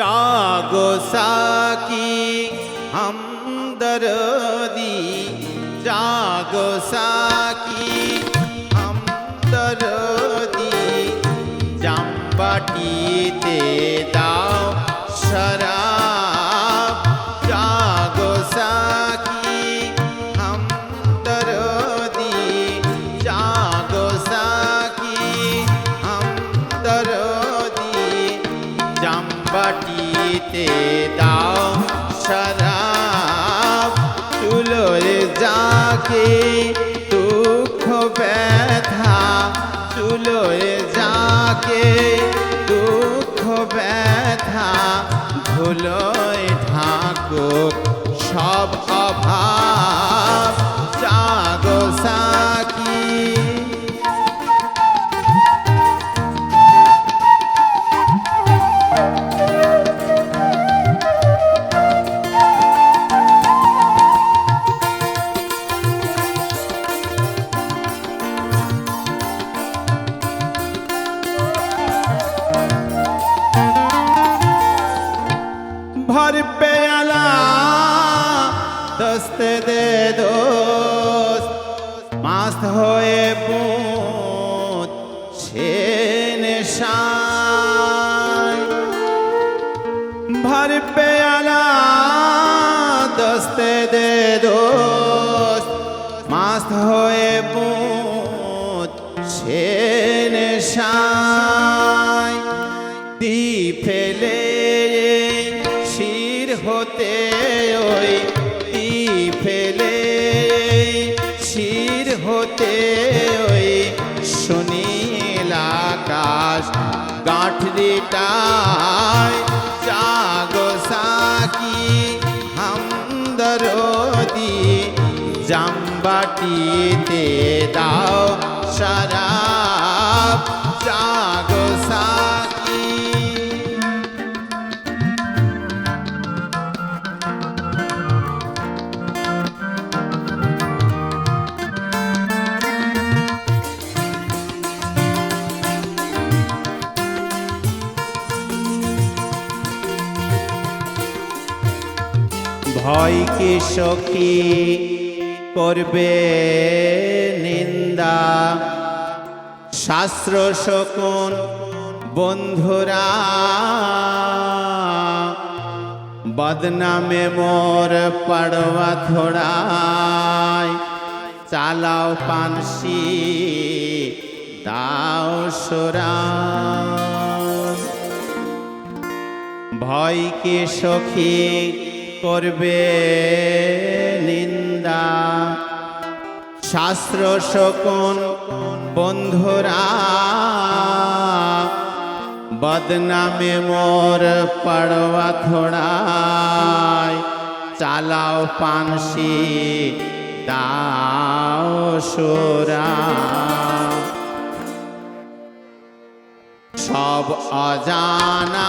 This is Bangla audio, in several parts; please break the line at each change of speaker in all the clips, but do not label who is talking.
জাগো সাকি হামদরদি জাগো সাকি হামদরদি জাম্বাটিতে দাও শরাব যাকে দুঃখ ব্যথা চুলোয় যাকে দুঃখ ব্যথা ধুলোয় ঢাকো সব অভাব। জাগো সাকি। निशान भर प्याला दस्ते दे दोस्त मस्त होए पूत छे নিশায় দি ফেলে শির হতে ওই দি ফেলে শির হতে গাঁঠরিটায় জাগো সাকি হামদরদি জাম্বাটিতে দাও শরাব জাগো ভয়কে সখী করবে নিন্দা। শাস্ত্র শকুন বন্ধুরা, বদনামে মোর পড়বা থোড়ায় চালাও পানসি, দাও সোরা। ভয়কে সখী করবে নিন্দা। শাস্ত্র শকুন বন্ধুরা, বদনামে মোর পড়বা থোড়ায় চালাও পানসি, দাও সোরা। সব অজানা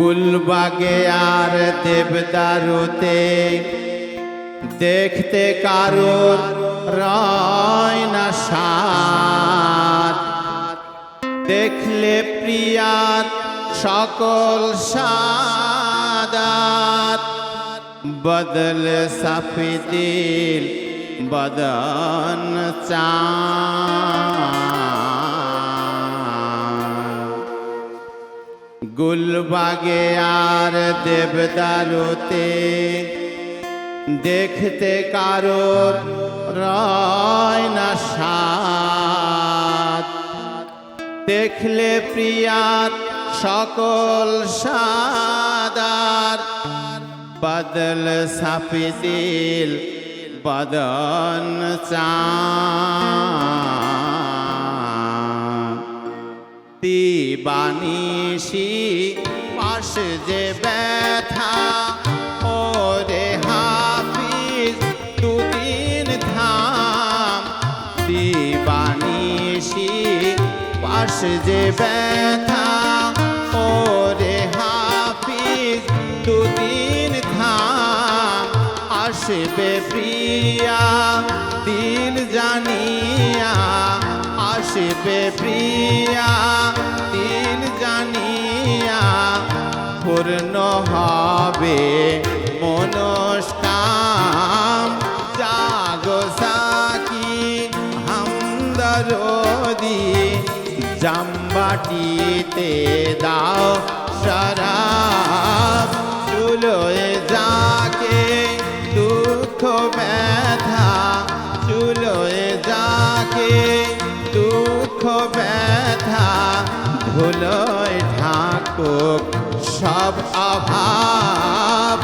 গুলবাগে আর দেবদারুতে দেখতে কারোর রয় না সাত দেখলে প্রিয়ার সকল সাদাত। বদল সাফি দিল বদন চা গুলবাগে আর দেবদারুতে দেখতে কারোর রয় না সাত। দেখলে প্রিয়ার সকল সাদার। বদল সাপি দিল বদন চা দিবানিসি পাশ যে ব্যথা, ওরে হাফিজ, দুদিন ধাম দিবানিসি পাশ যে ব্যথা, ওরে হাফিজ, দুদিন ধাম আসবে প্রিয়া দিন জানিয়া আসবে প্রিয়া, তিন জানিয়া পূর্ণ হবে মনস্কাম। জাগো সাকি হামদরদি জাম্বাটিতে দাও শরাব। চুলোয় যাকে দুঃখ ব্যথা, চুলোয় যাকে ধুলোয় ঢাকুক সব অভাব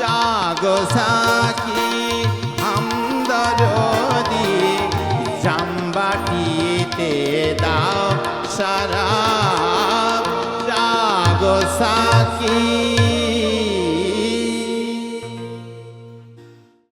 জাগো সাকি আমদরদি জাম্বাটিতে দাও সারা জাগো সাকি।